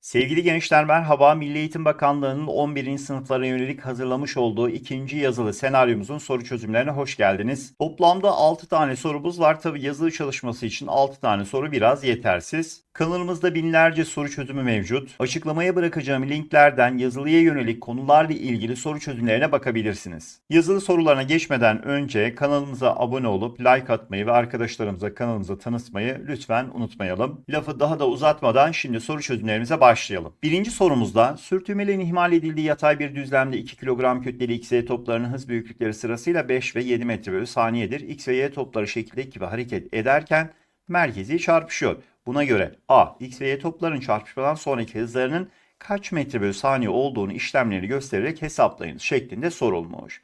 Sevgili gençler merhaba. Milli Eğitim Bakanlığı'nın 11. sınıflara yönelik hazırlamış olduğu ikinci yazılı senaryomuzun soru çözümlerine hoş geldiniz. Toplamda 6 tane sorumuz var. Tabi yazılı çalışması için 6 tane soru biraz yetersiz. Kanalımızda binlerce soru çözümü mevcut. Açıklamaya bırakacağım linklerden yazılıya yönelik konularla ilgili soru çözümlerine bakabilirsiniz. Yazılı sorularına geçmeden önce kanalımıza abone olup like atmayı ve arkadaşlarımıza kanalımıza tanıtmayı lütfen unutmayalım. Lafı daha da uzatmadan şimdi soru çözümlerimize başlayalım. Birinci sorumuzda sürtünmelerin ihmal edildiği yatay bir düzlemde 2 kilogram kütleli X, Y toplarının hız büyüklükleri sırasıyla 5 ve 7 metre bölü saniyedir. X ve Y topları şekildeki gibi hareket ederken merkezi çarpışıyor. Buna göre A, X ve Y topların çarpışmadan sonraki hızlarının kaç metre bölü saniye olduğunu işlemleri göstererek hesaplayınız şeklinde sorulmuş.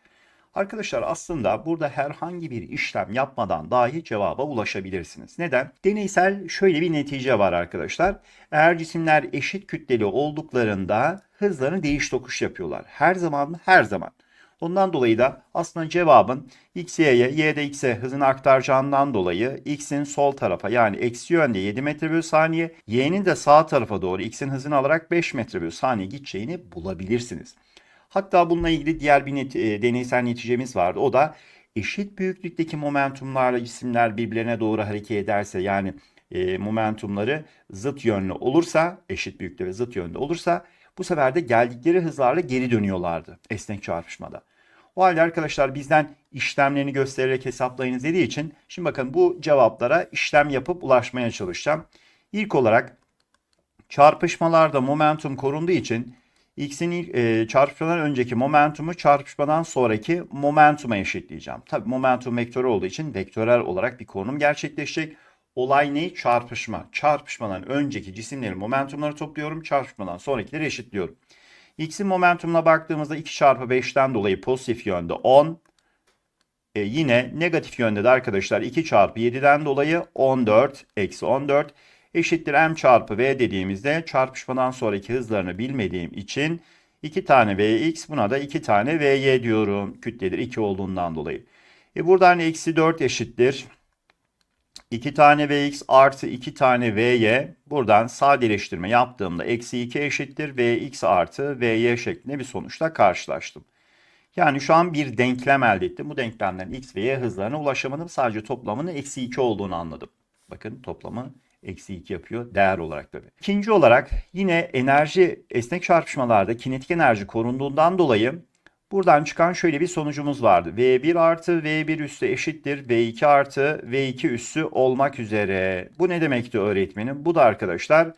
Arkadaşlar aslında burada herhangi bir işlem yapmadan dahi cevaba ulaşabilirsiniz. Neden? Deneysel şöyle bir netice var arkadaşlar. Eğer cisimler eşit kütleli olduklarında hızlarını değiş tokuş yapıyorlar. Her zaman mı? Her zaman. Ondan dolayı da aslında cevabın x, y'ye, y'de x'e hızını aktaracağından dolayı x'in sol tarafa yani eksi yönde 7 metre bölü saniye, y'nin de sağ tarafa doğru x'in hızını alarak 5 metre bölü saniye gideceğini bulabilirsiniz. Hatta bununla ilgili diğer bir net, e, deneysel neticemiz vardı. O da eşit büyüklükteki momentumlarla cisimler birbirlerine doğru hareket ederse yani e, momentumları zıt yönlü olursa, eşit büyüklükte ve zıt yönde olursa bu sefer de geldikleri hızlarla geri dönüyorlardı esnek çarpışmada. O halde arkadaşlar bizden işlemlerini göstererek hesaplayınız dediği için şimdi bakın bu cevaplara işlem yapıp ulaşmaya çalışacağım. İlk olarak çarpışmalarda momentum korunduğu için x'in e, çarpışmadan önceki momentumu çarpışmadan sonraki momentuma eşitleyeceğim. Tabii momentum vektörü olduğu için vektörel olarak bir konum gerçekleşecek. Olay ne? Çarpışma. Çarpışmadan önceki cisimlerin momentumları topluyorum. Çarpışmadan sonrakileri eşitliyorum. X'in momentumuna baktığımızda 2 çarpı 5'ten dolayı pozitif yönde 10. E, yine negatif yönde de arkadaşlar 2 çarpı 7'den dolayı 14 eksi 14 eşittir m çarpı v dediğimizde çarpışmadan sonraki hızlarını bilmediğim için 2 tane vx buna da 2 tane vy diyorum. Kütledir 2 olduğundan dolayı. E buradan eksi 4 eşittir. 2 tane Vx artı 2 tane Vy buradan sadeleştirme yaptığımda eksi 2 eşittir Vx artı Vy şeklinde bir sonuçla karşılaştım. Yani şu an bir denklem elde ettim. Bu denklemden x ve y hızlarına ulaşamadım. Sadece toplamının eksi 2 olduğunu anladım. Bakın toplamı eksi 2 yapıyor değer olarak tabii. İkinci olarak yine enerji esnek çarpışmalarda kinetik enerji korunduğundan dolayı Buradan çıkan şöyle bir sonucumuz vardı. V1 artı V1 üssü eşittir V2 artı V2 üssü olmak üzere. Bu ne demekti öğretmenim? Bu da arkadaşlar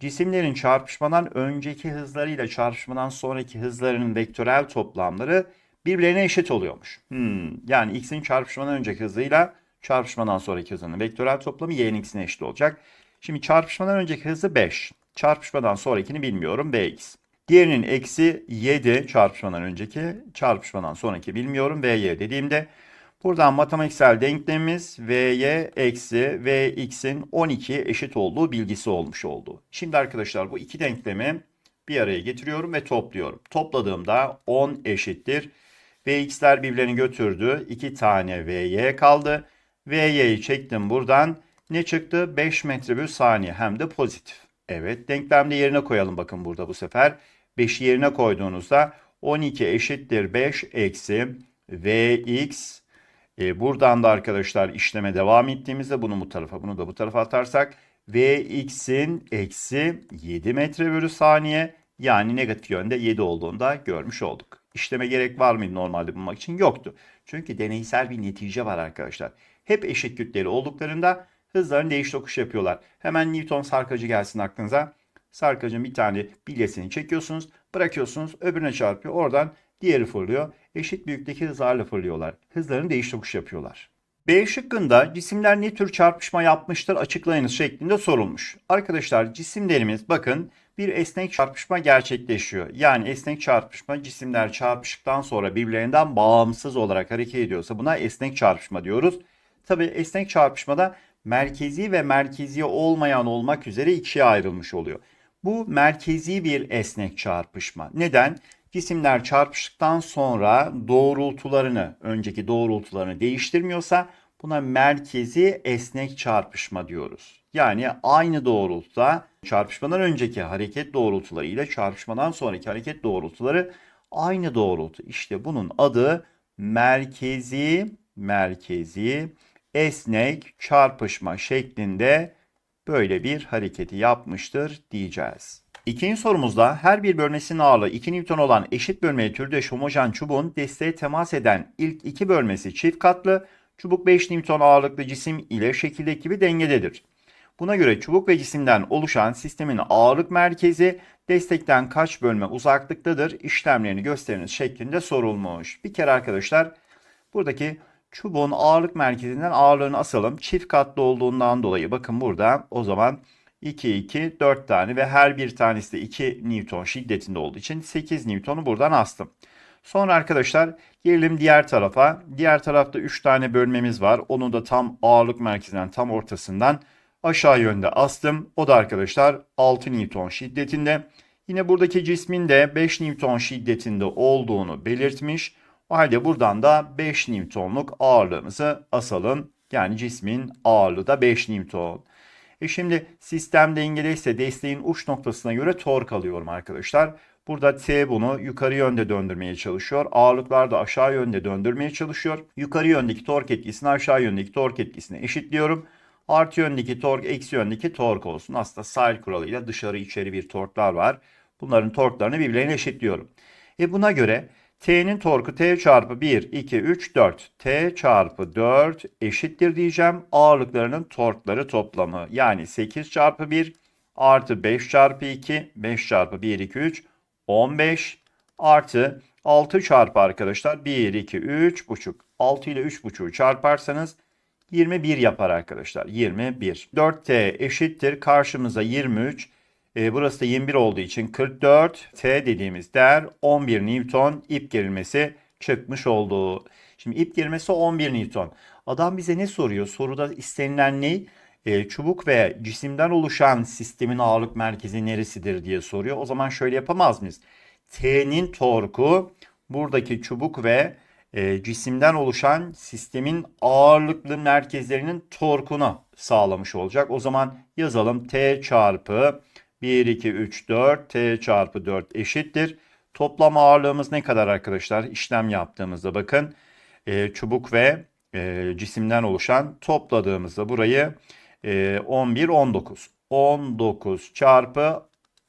cisimlerin çarpışmadan önceki hızlarıyla çarpışmadan sonraki hızlarının vektörel toplamları birbirlerine eşit oluyormuş. Hmm, yani x'in çarpışmadan önceki hızıyla çarpışmadan sonraki hızının vektörel toplamı y'nin x'ine eşit olacak. Şimdi çarpışmadan önceki hızı 5. Çarpışmadan sonrakini bilmiyorum vx. Diğerinin eksi 7 çarpışmadan önceki, çarpışmadan sonraki bilmiyorum. Vy dediğimde buradan matematiksel denklemimiz Vy eksi Vx'in 12'ye eşit olduğu bilgisi olmuş oldu. Şimdi arkadaşlar bu iki denklemi bir araya getiriyorum ve topluyorum. Topladığımda 10 eşittir. Vx'ler birbirlerini götürdü. 2 tane Vy kaldı. Vy'yi çektim buradan. Ne çıktı? 5 metre bölü saniye hem de pozitif. Evet denklemde yerine koyalım bakın burada bu sefer. 5'i yerine koyduğunuzda 12 eşittir 5 eksi Vx. E, buradan da arkadaşlar işleme devam ettiğimizde bunu bu tarafa bunu da bu tarafa atarsak Vx'in eksi 7 metre bölü saniye yani negatif yönde 7 olduğunu da görmüş olduk. İşleme gerek var mıydı normalde bulmak için? Yoktu. Çünkü deneysel bir netice var arkadaşlar. Hep eşit kütleli olduklarında hızlarını değiş tokuş yapıyorlar. Hemen Newton sarkacı gelsin aklınıza. Sarkacın bir tane bilyesini çekiyorsunuz, bırakıyorsunuz, öbürüne çarpıyor. Oradan diğeri fırlıyor. Eşit büyüklükteki hızlarla fırlıyorlar. Hızlarını değiş tokuş yapıyorlar. B şıkkında cisimler ne tür çarpışma yapmıştır açıklayınız şeklinde sorulmuş. Arkadaşlar cisimlerimiz bakın bir esnek çarpışma gerçekleşiyor. Yani esnek çarpışma cisimler çarpıştıktan sonra birbirlerinden bağımsız olarak hareket ediyorsa buna esnek çarpışma diyoruz. Tabi esnek çarpışmada merkezi ve merkezi olmayan olmak üzere ikiye ayrılmış oluyor. Bu merkezi bir esnek çarpışma. Neden? Cisimler çarpıştıktan sonra doğrultularını, önceki doğrultularını değiştirmiyorsa buna merkezi esnek çarpışma diyoruz. Yani aynı doğrultuda çarpışmadan önceki hareket doğrultuları ile çarpışmadan sonraki hareket doğrultuları aynı doğrultu. İşte bunun adı merkezi merkezi esnek çarpışma şeklinde böyle bir hareketi yapmıştır diyeceğiz. İkinci sorumuzda her bir bölmesinin ağırlığı 2 Newton olan eşit bölmeli türdeş homojen çubuğun desteğe temas eden ilk iki bölmesi çift katlı, çubuk 5 Newton ağırlıklı cisim ile şekildeki gibi dengededir. Buna göre çubuk ve cisimden oluşan sistemin ağırlık merkezi destekten kaç bölme uzaklıktadır işlemlerini gösteriniz şeklinde sorulmuş. Bir kere arkadaşlar buradaki çubuğun ağırlık merkezinden ağırlığını asalım. Çift katlı olduğundan dolayı bakın burada o zaman 2, 2, 4 tane ve her bir tanesi de 2 Newton şiddetinde olduğu için 8 Newton'u buradan astım. Sonra arkadaşlar gelelim diğer tarafa. Diğer tarafta 3 tane bölmemiz var. Onu da tam ağırlık merkezinden tam ortasından aşağı yönde astım. O da arkadaşlar 6 Newton şiddetinde. Yine buradaki cismin de 5 Newton şiddetinde olduğunu belirtmiş. O halde buradan da 5 Newton'luk ağırlığımızı asalım. Yani cismin ağırlığı da 5 Newton. E şimdi sistem dengeliyse desteğin uç noktasına göre tork alıyorum arkadaşlar. Burada T bunu yukarı yönde döndürmeye çalışıyor. Ağırlıklar da aşağı yönde döndürmeye çalışıyor. Yukarı yöndeki tork etkisini aşağı yöndeki tork etkisine eşitliyorum. Artı yöndeki tork eksi yöndeki tork olsun. Aslında sahil kuralıyla dışarı içeri bir torklar var. Bunların torklarını birbirlerine eşitliyorum. E buna göre T'nin torku T çarpı 1, 2, 3, 4. T çarpı 4 eşittir diyeceğim. Ağırlıklarının torkları toplamı. Yani 8 çarpı 1 artı 5 çarpı 2, 5 çarpı 1, 2, 3, 15 artı 6 çarpı arkadaşlar 1, 2, 3 buçuk. 6 ile 3 buçuğu çarparsanız 21 yapar arkadaşlar. 21. 4T eşittir. Karşımıza 23. E, burası da 21 olduğu için 44 T dediğimiz değer 11 Newton ip gerilmesi çıkmış oldu. Şimdi ip gerilmesi 11 Newton. Adam bize ne soruyor? Soruda istenilen ne? E, çubuk ve cisimden oluşan sistemin ağırlık merkezi neresidir diye soruyor. O zaman şöyle yapamaz mıyız? T'nin torku buradaki çubuk ve e, cisimden oluşan sistemin ağırlıklı merkezlerinin torkunu sağlamış olacak. O zaman yazalım T çarpı 1, 2, 3, 4. T çarpı 4 eşittir. Toplam ağırlığımız ne kadar arkadaşlar? İşlem yaptığımızda bakın e, çubuk ve e, cisimden oluşan topladığımızda burayı e, 11, 19. 19 çarpı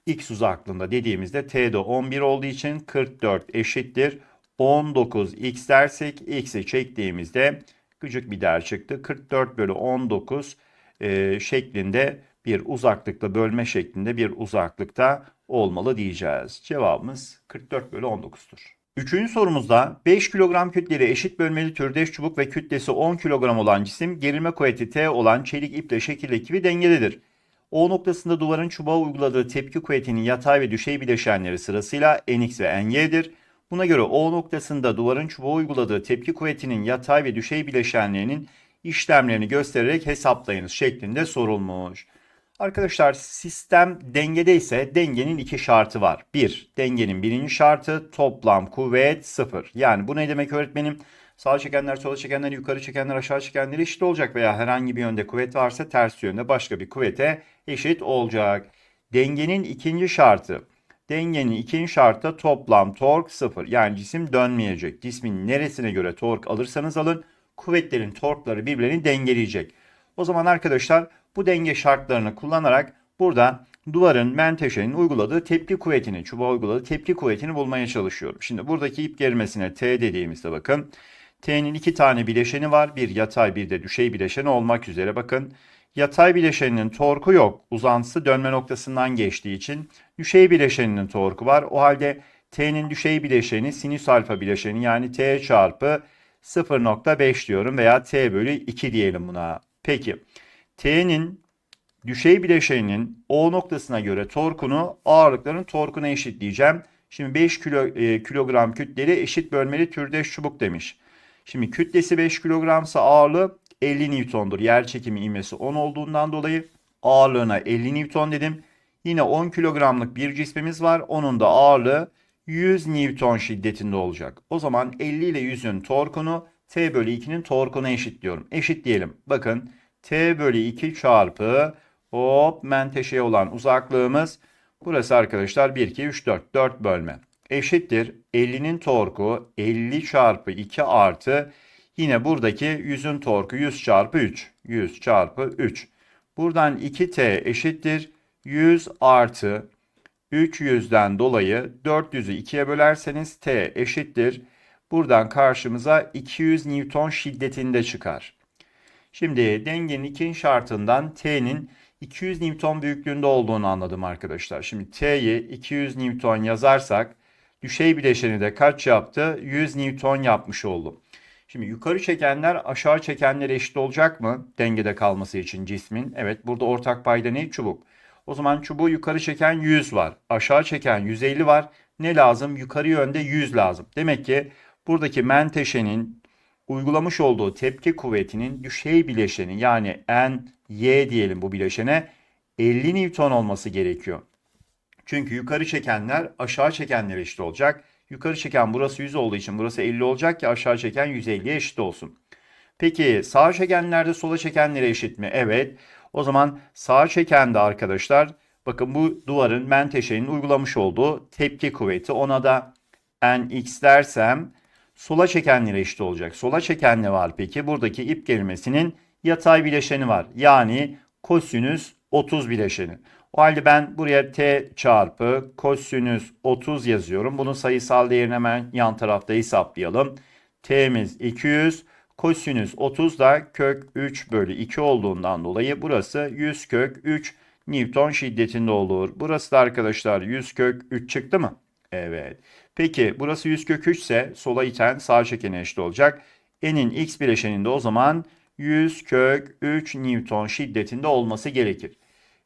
x uzaklığında dediğimizde T'de 11 olduğu için 44 eşittir. 19x dersek x'i çektiğimizde küçük bir değer çıktı. 44 bölü 19 e, şeklinde bir uzaklıkta bölme şeklinde bir uzaklıkta olmalı diyeceğiz. Cevabımız 44 bölü 19'dur. Üçüncü sorumuzda 5 kilogram kütleli eşit bölmeli türdeş çubuk ve kütlesi 10 kilogram olan cisim gerilme kuvveti T olan çelik iple şekildeki gibi dengededir. O noktasında duvarın çubuğa uyguladığı tepki kuvvetinin yatay ve düşey bileşenleri sırasıyla Nx ve Ny'dir. Buna göre O noktasında duvarın çubuğa uyguladığı tepki kuvvetinin yatay ve düşey bileşenlerinin işlemlerini göstererek hesaplayınız şeklinde sorulmuş. Arkadaşlar sistem dengede ise dengenin iki şartı var. Bir, dengenin birinci şartı toplam kuvvet sıfır. Yani bu ne demek öğretmenim? Sağa çekenler, sola çekenler, yukarı çekenler, aşağı çekenler eşit olacak veya herhangi bir yönde kuvvet varsa ters yönde başka bir kuvvete eşit olacak. Dengenin ikinci şartı. Dengenin ikinci şartı toplam tork sıfır. Yani cisim dönmeyecek. Cismin neresine göre tork alırsanız alın kuvvetlerin torkları birbirlerini dengeleyecek. O zaman arkadaşlar bu denge şartlarını kullanarak burada duvarın menteşenin uyguladığı tepki kuvvetini, çubuğa uyguladığı tepki kuvvetini bulmaya çalışıyorum. Şimdi buradaki ip gerilmesine T dediğimizde bakın. T'nin iki tane bileşeni var. Bir yatay bir de düşey bileşeni olmak üzere bakın. Yatay bileşeninin torku yok. Uzantısı dönme noktasından geçtiği için. Düşey bileşeninin torku var. O halde T'nin düşey bileşeni sinüs alfa bileşeni yani T çarpı 0.5 diyorum veya T bölü 2 diyelim buna. Peki. T'nin düşey bileşeninin O noktasına göre torkunu ağırlıkların torkuna eşitleyeceğim. Şimdi 5 kilo, e, kilogram kütleli eşit bölmeli türdeş çubuk demiş. Şimdi kütlesi 5 kilogramsa ağırlığı 50 Newton'dur. Yer çekimi ivmesi 10 olduğundan dolayı ağırlığına 50 Newton dedim. Yine 10 kilogramlık bir cismimiz var. Onun da ağırlığı 100 Newton şiddetinde olacak. O zaman 50 ile 100'ün torkunu T bölü 2'nin torkuna eşitliyorum. Eşitleyelim. Bakın T bölü 2 çarpı Hop menteşeye olan uzaklığımız burası arkadaşlar 1, 2, 3, 4. 4 bölme. Eşittir 50'nin torku 50 çarpı 2 artı yine buradaki 100'ün torku 100 çarpı 3. 100 çarpı 3. Buradan 2t eşittir 100 artı 300'den dolayı 400'ü 2'ye bölerseniz t eşittir. Buradan karşımıza 200 Newton şiddetinde çıkar. Şimdi dengenin ikinci şartından T'nin 200 Newton büyüklüğünde olduğunu anladım arkadaşlar. Şimdi T'yi 200 Newton yazarsak düşey bileşeni de kaç yaptı? 100 Newton yapmış oldum. Şimdi yukarı çekenler aşağı çekenlere eşit olacak mı? Dengede kalması için cismin. Evet burada ortak payda ne? Çubuk. O zaman çubuğu yukarı çeken 100 var. Aşağı çeken 150 var. Ne lazım? Yukarı yönde 100 lazım. Demek ki buradaki menteşenin uygulamış olduğu tepki kuvvetinin düşey bileşeni yani N, Y diyelim bu bileşene 50 Newton olması gerekiyor. Çünkü yukarı çekenler aşağı çekenlere eşit olacak. Yukarı çeken burası 100 olduğu için burası 50 olacak ki aşağı çeken 150'ye eşit olsun. Peki sağa çekenlerde sola çekenlere eşit mi? Evet. O zaman sağa çeken de arkadaşlar bakın bu duvarın menteşenin uygulamış olduğu tepki kuvveti ona da nx dersem sola çekenlere eşit olacak. Sola çeken ne var peki? Buradaki ip gerilmesinin yatay bileşeni var. Yani kosinüs 30 bileşeni. O halde ben buraya t çarpı kosinüs 30 yazıyorum. Bunun sayısal değerini hemen yan tarafta hesaplayalım. t'miz 200, kosinüs 30 da kök 3 bölü 2 olduğundan dolayı burası 100 kök 3 Newton şiddetinde olur. Burası da arkadaşlar 100 kök 3 çıktı mı? Evet. Peki burası 100 kök 3 ise sola iten sağ çekene eşit olacak. N'in x bileşeninde o zaman 100 kök 3 Newton şiddetinde olması gerekir.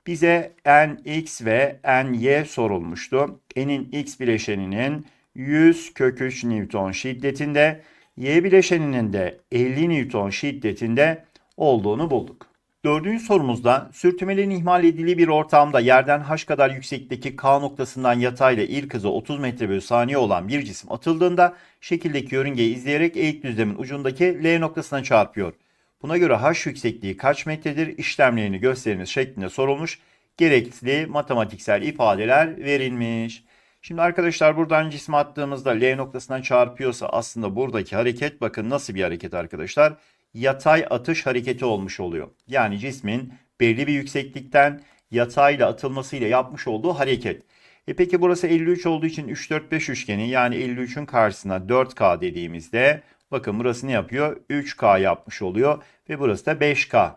Bize nx ve ny sorulmuştu. N'in x bileşeninin 100 kök 3 Newton şiddetinde, y bileşeninin de 50 Newton şiddetinde olduğunu bulduk. Dördüncü sorumuzda sürtünmelerin ihmal edildiği bir ortamda yerden h kadar yüksekteki K noktasından yatayla ilk hızı 30 metre bölü saniye olan bir cisim atıldığında şekildeki yörüngeyi izleyerek eğik düzlemin ucundaki L noktasına çarpıyor. Buna göre h yüksekliği kaç metredir işlemlerini gösteriniz şeklinde sorulmuş. Gerekli matematiksel ifadeler verilmiş. Şimdi arkadaşlar buradan cisim attığımızda L noktasına çarpıyorsa aslında buradaki hareket bakın nasıl bir hareket arkadaşlar? Yatay atış hareketi olmuş oluyor. Yani cismin belli bir yükseklikten yatayla atılmasıyla yapmış olduğu hareket. E peki burası 53 olduğu için 3 4 5 üçgeni yani 53'ün karşısına 4K dediğimizde bakın burası ne yapıyor? 3K yapmış oluyor ve burası da 5K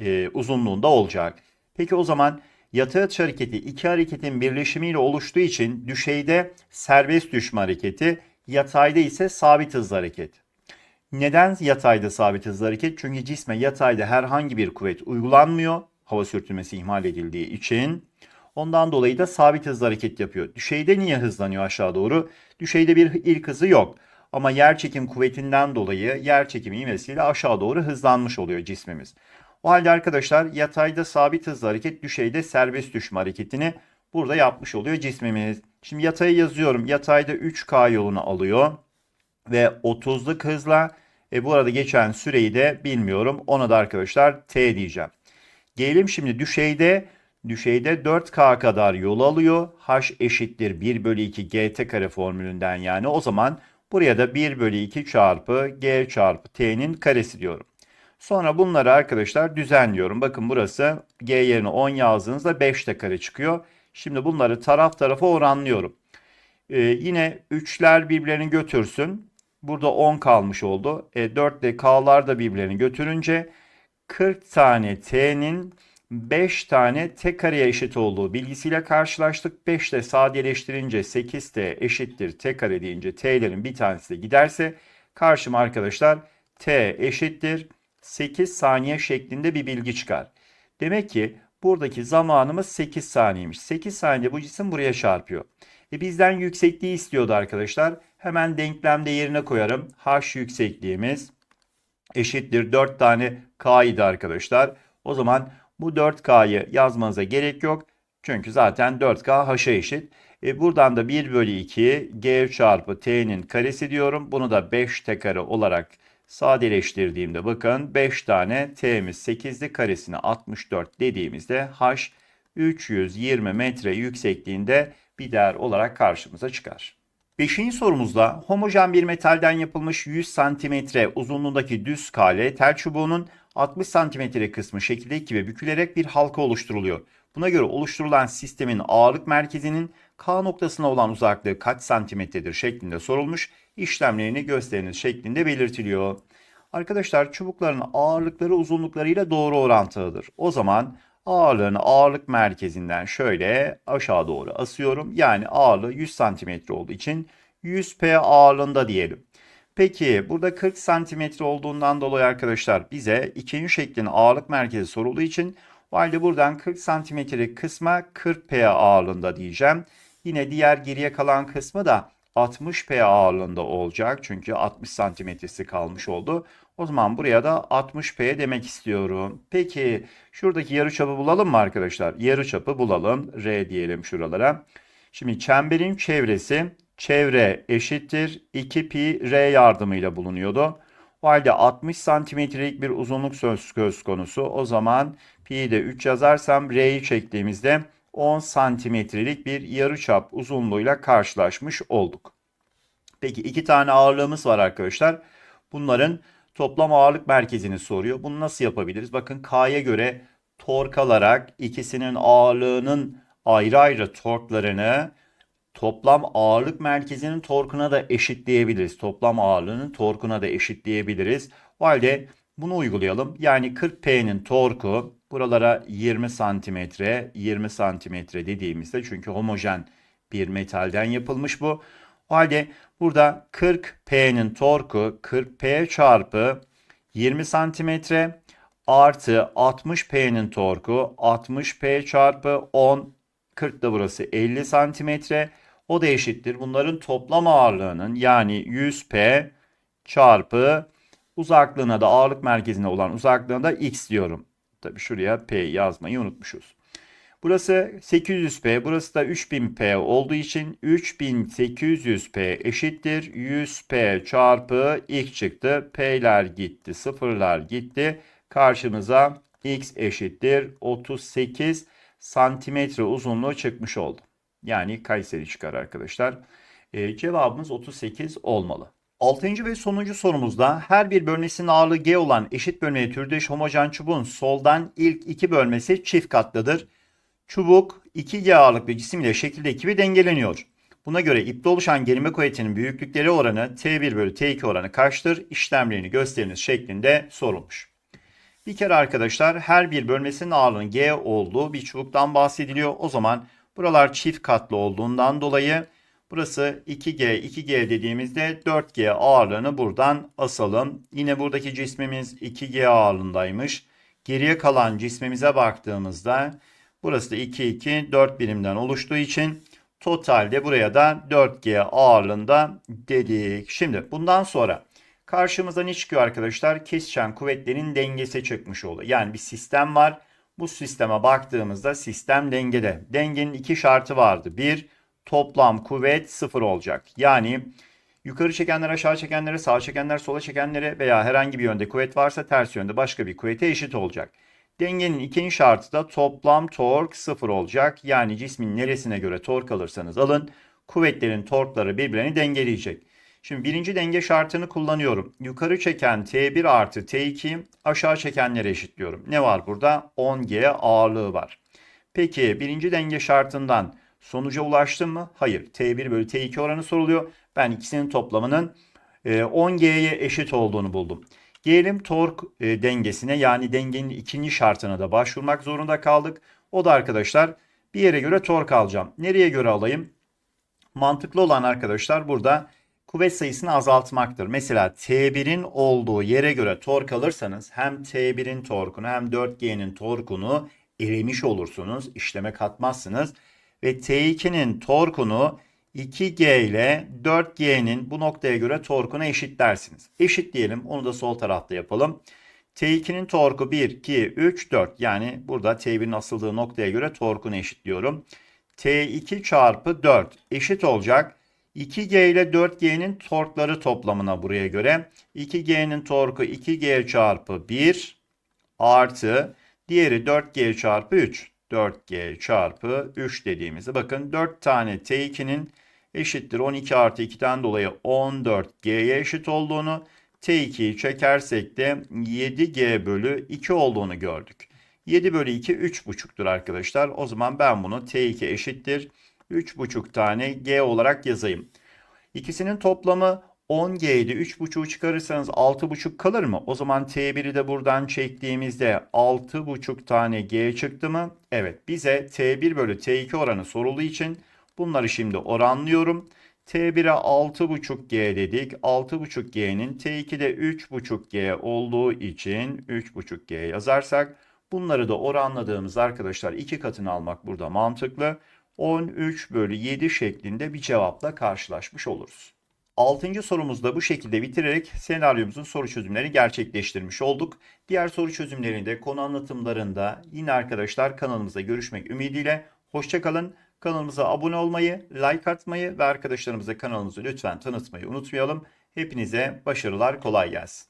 e, uzunluğunda olacak. Peki o zaman yatay atış hareketi iki hareketin birleşimiyle oluştuğu için düşeyde serbest düşme hareketi, yatayda ise sabit hızlı hareket. Neden yatayda sabit hızlı hareket? Çünkü cisme yatayda herhangi bir kuvvet uygulanmıyor. Hava sürtünmesi ihmal edildiği için. Ondan dolayı da sabit hızlı hareket yapıyor. Düşeyde niye hızlanıyor aşağı doğru? Düşeyde bir ilk hızı yok. Ama yer çekim kuvvetinden dolayı yer çekimi ivmesiyle aşağı doğru hızlanmış oluyor cismimiz. O halde arkadaşlar yatayda sabit hızlı hareket, düşeyde serbest düşme hareketini burada yapmış oluyor cismimiz. Şimdi yatayı yazıyorum. Yatayda 3K yolunu alıyor ve 30'luk hızla e, bu arada geçen süreyi de bilmiyorum. Ona da arkadaşlar T diyeceğim. Gelelim şimdi düşeyde düşeyde 4K kadar yol alıyor. H eşittir 1 bölü 2 GT kare formülünden yani. O zaman buraya da 1 bölü 2 çarpı G çarpı T'nin karesi diyorum. Sonra bunları arkadaşlar düzenliyorum. Bakın burası G yerine 10 yazdığınızda 5 de kare çıkıyor. Şimdi bunları taraf tarafa oranlıyorum. Ee, yine 3'ler birbirlerini götürsün. Burada 10 kalmış oldu. E, 4 ile K'lar da birbirlerini götürünce 40 tane T'nin 5 tane T kareye eşit olduğu bilgisiyle karşılaştık. 5 ile sadeleştirince 8T eşittir T kare deyince T'lerin bir tanesi de giderse karşıma arkadaşlar T eşittir 8 saniye şeklinde bir bilgi çıkar. Demek ki buradaki zamanımız 8 saniyeymiş. 8 saniyede bu cisim buraya çarpıyor. E bizden yüksekliği istiyordu arkadaşlar. Hemen denklemde yerine koyarım. H yüksekliğimiz eşittir 4 tane K idi arkadaşlar. O zaman bu 4K'yı yazmanıza gerek yok. Çünkü zaten 4K H'a eşit. E buradan da 1 bölü 2 G çarpı T'nin karesi diyorum. Bunu da 5 T kare olarak Sadeleştirdiğimde bakın 5 tane t'miz 8'li karesine 64 dediğimizde h 320 metre yüksekliğinde bir değer olarak karşımıza çıkar. Beşinci sorumuzda homojen bir metalden yapılmış 100 cm uzunluğundaki düz kale tel çubuğunun 60 cm kısmı şekildeki gibi bükülerek bir halka oluşturuluyor. Buna göre oluşturulan sistemin ağırlık merkezinin K noktasına olan uzaklığı kaç santimetredir şeklinde sorulmuş. İşlemlerini gösteriniz şeklinde belirtiliyor. Arkadaşlar çubukların ağırlıkları uzunluklarıyla doğru orantılıdır. O zaman ağırlığını ağırlık merkezinden şöyle aşağı doğru asıyorum. Yani ağırlığı 100 cm olduğu için 100P ağırlığında diyelim. Peki burada 40 cm olduğundan dolayı arkadaşlar bize ikinci şeklin ağırlık merkezi sorulduğu için o halde buradan 40 santimetrelik kısma 40P ağırlığında diyeceğim. Yine diğer geriye kalan kısmı da 60P ağırlığında olacak. Çünkü 60 santimetresi kalmış oldu. O zaman buraya da 60P demek istiyorum. Peki şuradaki yarıçapı bulalım mı arkadaşlar? Yarıçapı bulalım. R diyelim şuralara. Şimdi çemberin çevresi çevre eşittir 2 pi r yardımıyla bulunuyordu. O halde 60 santimetrelik bir uzunluk söz, söz konusu. O zaman pi'yi de 3 yazarsam r'yi çektiğimizde 10 santimetrelik bir yarıçap uzunluğuyla karşılaşmış olduk. Peki iki tane ağırlığımız var arkadaşlar. Bunların toplam ağırlık merkezini soruyor. Bunu nasıl yapabiliriz? Bakın K'ya göre tork alarak ikisinin ağırlığının ayrı ayrı torklarını toplam ağırlık merkezinin torkuna da eşitleyebiliriz. Toplam ağırlığının torkuna da eşitleyebiliriz. O halde bunu uygulayalım. Yani 40P'nin torku buralara 20 santimetre, 20 santimetre dediğimizde çünkü homojen bir metalden yapılmış bu. O halde burada 40P'nin torku 40P çarpı 20 santimetre artı 60P'nin torku 60P çarpı 10 40 da burası 50 santimetre. O da eşittir. Bunların toplam ağırlığının yani 100P çarpı uzaklığına da ağırlık merkezine olan uzaklığına da x diyorum. Tabi şuraya P yazmayı unutmuşuz. Burası 800P, burası da 3000P olduğu için 3800P eşittir. 100P çarpı x çıktı. P'ler gitti, sıfırlar gitti. Karşımıza x eşittir 38 santimetre uzunluğu çıkmış oldu. Yani Kayseri çıkar arkadaşlar. Ee, cevabımız 38 olmalı. Altıncı ve sonuncu sorumuzda her bir bölmesinin ağırlığı G olan eşit bölmeli türdeş homojen çubuğun soldan ilk iki bölmesi çift katlıdır. Çubuk 2G ağırlıklı cisim ile şekilde ekibi dengeleniyor. Buna göre ipte oluşan gerilme kuvvetinin büyüklükleri oranı T1 bölü T2 oranı kaçtır? İşlemlerini gösteriniz şeklinde sorulmuş. Bir kere arkadaşlar her bir bölmesinin ağırlığının G olduğu bir çubuktan bahsediliyor. O zaman buralar çift katlı olduğundan dolayı burası 2G, 2G dediğimizde 4G ağırlığını buradan asalım. Yine buradaki cismimiz 2G ağırlığındaymış. Geriye kalan cismimize baktığımızda burası da 2, 2, 4 birimden oluştuğu için totalde buraya da 4G ağırlığında dedik. Şimdi bundan sonra Karşımıza ne çıkıyor arkadaşlar? Kesişen kuvvetlerin dengesi çıkmış oluyor. Yani bir sistem var. Bu sisteme baktığımızda sistem dengede. Dengenin iki şartı vardı. Bir, toplam kuvvet sıfır olacak. Yani yukarı çekenler aşağı çekenlere, sağa çekenler sola çekenlere veya herhangi bir yönde kuvvet varsa ters yönde başka bir kuvvete eşit olacak. Dengenin ikinci şartı da toplam tork sıfır olacak. Yani cismin neresine göre tork alırsanız alın kuvvetlerin torkları birbirini dengeleyecek. Şimdi birinci denge şartını kullanıyorum. Yukarı çeken T1 artı T2 aşağı çekenlere eşitliyorum. Ne var burada? 10G ağırlığı var. Peki birinci denge şartından sonuca ulaştım mı? Hayır. T1 bölü T2 oranı soruluyor. Ben ikisinin toplamının 10G'ye eşit olduğunu buldum. Gelelim tork e, dengesine yani dengenin ikinci şartına da başvurmak zorunda kaldık. O da arkadaşlar bir yere göre tork alacağım. Nereye göre alayım? Mantıklı olan arkadaşlar burada kuvvet sayısını azaltmaktır. Mesela T1'in olduğu yere göre tork alırsanız hem T1'in torkunu hem 4G'nin torkunu elemiş olursunuz. İşleme katmazsınız. Ve T2'nin torkunu 2G ile 4G'nin bu noktaya göre torkunu eşitlersiniz. Eşitleyelim. Onu da sol tarafta yapalım. T2'nin torku 1, 2, 3, 4. Yani burada T1'in asıldığı noktaya göre torkunu eşitliyorum. T2 çarpı 4 eşit olacak. 2G ile 4G'nin torkları toplamına buraya göre 2G'nin torku 2G çarpı 1 artı diğeri 4G çarpı 3. 4G çarpı 3 dediğimizde bakın 4 tane T2'nin eşittir 12 artı 2'den dolayı 14G'ye eşit olduğunu T2'yi çekersek de 7G bölü 2 olduğunu gördük. 7 bölü 2 3,5'tur arkadaşlar. O zaman ben bunu T2 eşittir 3,5 tane G olarak yazayım. İkisinin toplamı 10G idi. 3,5'u çıkarırsanız 6,5 kalır mı? O zaman T1'i de buradan çektiğimizde 6,5 tane G çıktı mı? Evet bize T1 bölü T2 oranı sorulduğu için bunları şimdi oranlıyorum. T1'e 6,5G dedik. 6,5G'nin T2'de 3,5G olduğu için 3,5G yazarsak bunları da oranladığımız arkadaşlar iki katını almak burada mantıklı. 13 bölü 7 şeklinde bir cevapla karşılaşmış oluruz. Altıncı sorumuzu da bu şekilde bitirerek senaryomuzun soru çözümlerini gerçekleştirmiş olduk. Diğer soru çözümlerinde konu anlatımlarında yine arkadaşlar kanalımıza görüşmek ümidiyle. Hoşçakalın. Kanalımıza abone olmayı, like atmayı ve arkadaşlarımıza kanalımızı lütfen tanıtmayı unutmayalım. Hepinize başarılar, kolay gelsin.